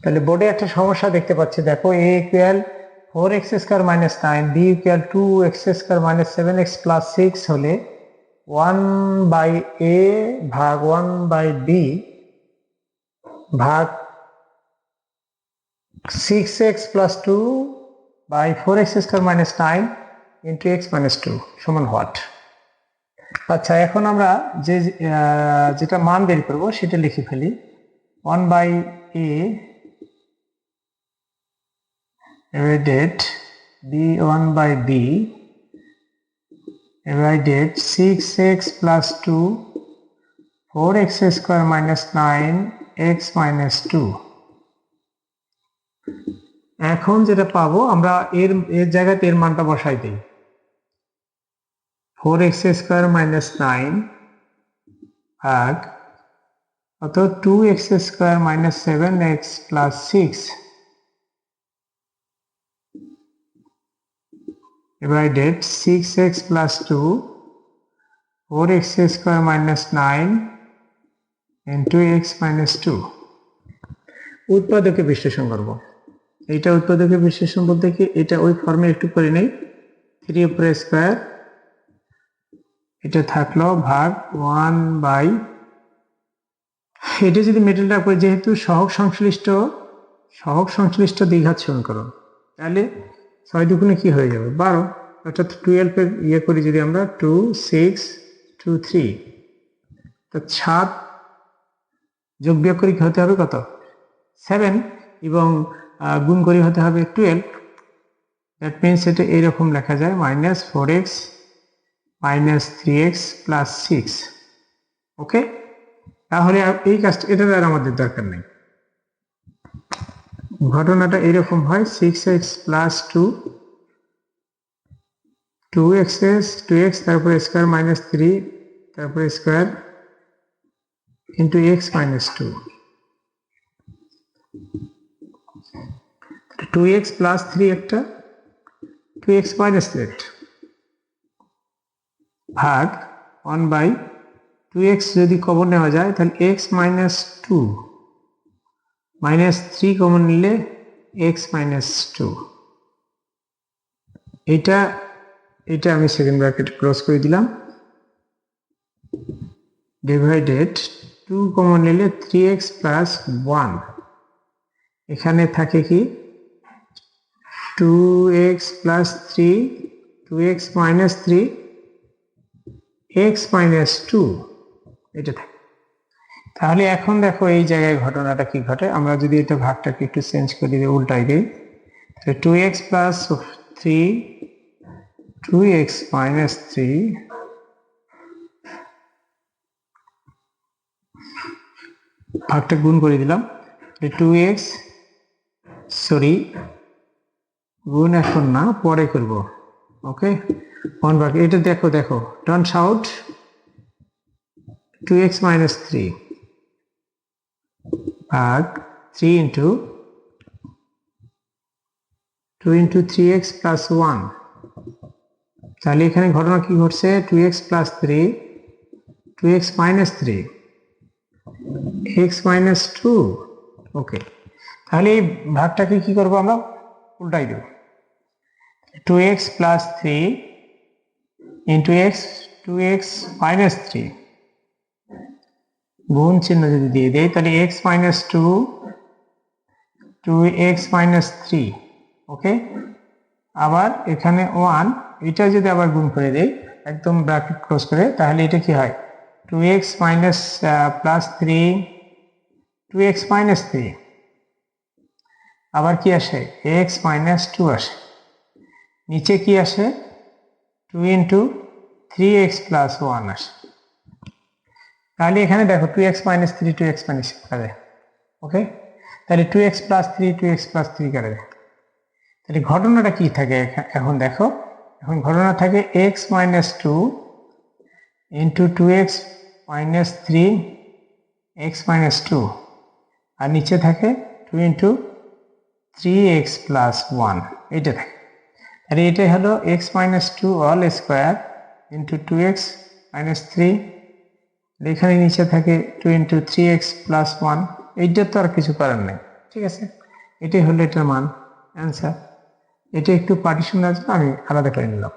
তাহলে বোর্ডে একটা সমস্যা দেখতে পাচ্ছি। দেখো a equal four x square minus nine b equal to x square minus seven x plus six হলে ওয়ান বাই এ ভাগ ওয়ান বাই বি ভাগ six x plus two by four x square minus nine into x minus two সমান what আচ্ছা এখন আমরা যে যেটা মান বের করব সেটা লিখে ফেলি। One by a divided b1 by b. Divided 6x plus 2 4x square minus 9 x minus 2 এখন যেটা পাবো, আমরা এর এর জায়গাতে এর মানটা বসাই দিই। Four x square minus nine ভাগ অত two x square minus seven x plus six divided 6x plus 2 4x square minus 9 into x minus 2 উৎপাদকে বিশ্লেষণ করব। এইটা উৎপাদকে বিশ্লেষণ বলতে কি? এটা ওই ফর্মে একটু করে নেই। থ্রি উপরে স্কোয়ার এটা থাকল ভাগ ওয়ান বাই এটা যদি মেটেরিয়ালটা করে, যেহেতু সহগ সংশ্লিষ্ট সহগ সংশ্লিষ্ট দ্বিঘাত সমীকরণ তাহলে ছয় দুগুণে কি হয়ে যাবে? বারো। অর্থাৎ টুয়েলভের ইয়ে করি যদি আমরা টু সিক্স টু থ্রি তো সাত যোগ বিয়োগ করি হতে হবে? কত? সেভেন এবং গুণ করি হতে হবে টুয়েলভ দ্যাট মিনস এটা এইরকম লেখা যায় minus four x minus three x plus six okay তাহলে এই কাজটা এটার আর আমাদের দরকার নেই। ঘটনাটা এরকম হয় six x plus two two x s two x তারপরে স্কোয়ার মাইনাস থ্রি তারপরে square into x minus two two x plus three একটা টু এক্স মাইনাস থ্রি একটা ভাগ ওয়ান বাই টু এক্স যদি কমন নেওয়া যায়, তাহলে x minus two minus three common নিলে এক্স মাইনাস টু। এটা এটা আমি সেকেন্ড ব্র্যাকেট ক্লোজ করে দিলাম। ডিভাইডেড টু কমন নিলে থ্রি এক্স প্লাস ওয়ান এখানে থাকে কি? Two x plus three two x minus three x minus two এটা থাকে। তাহলে এখন দেখো এই জায়গায় ঘটনাটা কি ঘটে? আমরা যদি এটা ভাগটাকে একটু চেঞ্জ করে দিই, উল্টাই দিই। তাহলে two x plus three two x minus three ভাগটা গুণ করে দিলাম। টু এক্স সরি গুণ এখন না, পরে করব ওকে ওয়ান ভাগ, এটা দেখো দেখো turns out two x minus three ভাগ three into two into three x plus one তাহলে এখানে ঘটনা কি ঘটছে? Two x plus three two x minus three x minus two okay তাহলে এই ভাগটাকে কি করব আমরা? উল্টাই দেব। Two x plus three into x two x minus three গুণ চিহ্ন যদি দিয়ে দেয় তাহলে x minus two two x minus three okay আবার এখানে ওয়ান এটা যদি আবার গুণ করে দেই, একদম ব্র্যাকেট ক্লোজ করে, তাহলে এটা কি হয়? Two x minus plus three two x minus three আবার কি আসে? এক্স মাইনাস টু আসে। নিচে কি আসে? Two into three x plus one আসে। তাহলে এখানে দেখো two x minus three two x minus করে ওকে তাহলে two x plus three two x plus three করে তাহলে ঘটনাটা কি থাকে এখন দেখো। এখন ঘটনা থাকে x minus two into two x minus three x minus two আর নিচে থাকে two into three x plus one এইটা থাকে। তাহলে এটাই হলো x minus two all square into two x minus three এখানে নিচে থাকে two into three x plus one এইটার তো আর কিছু করার নেই, ঠিক আছে? এটাই হলো এটার মান। অ্যান্সার এটা একটু পার্টিশন আছে, আমি আলাদা করে নিলাম।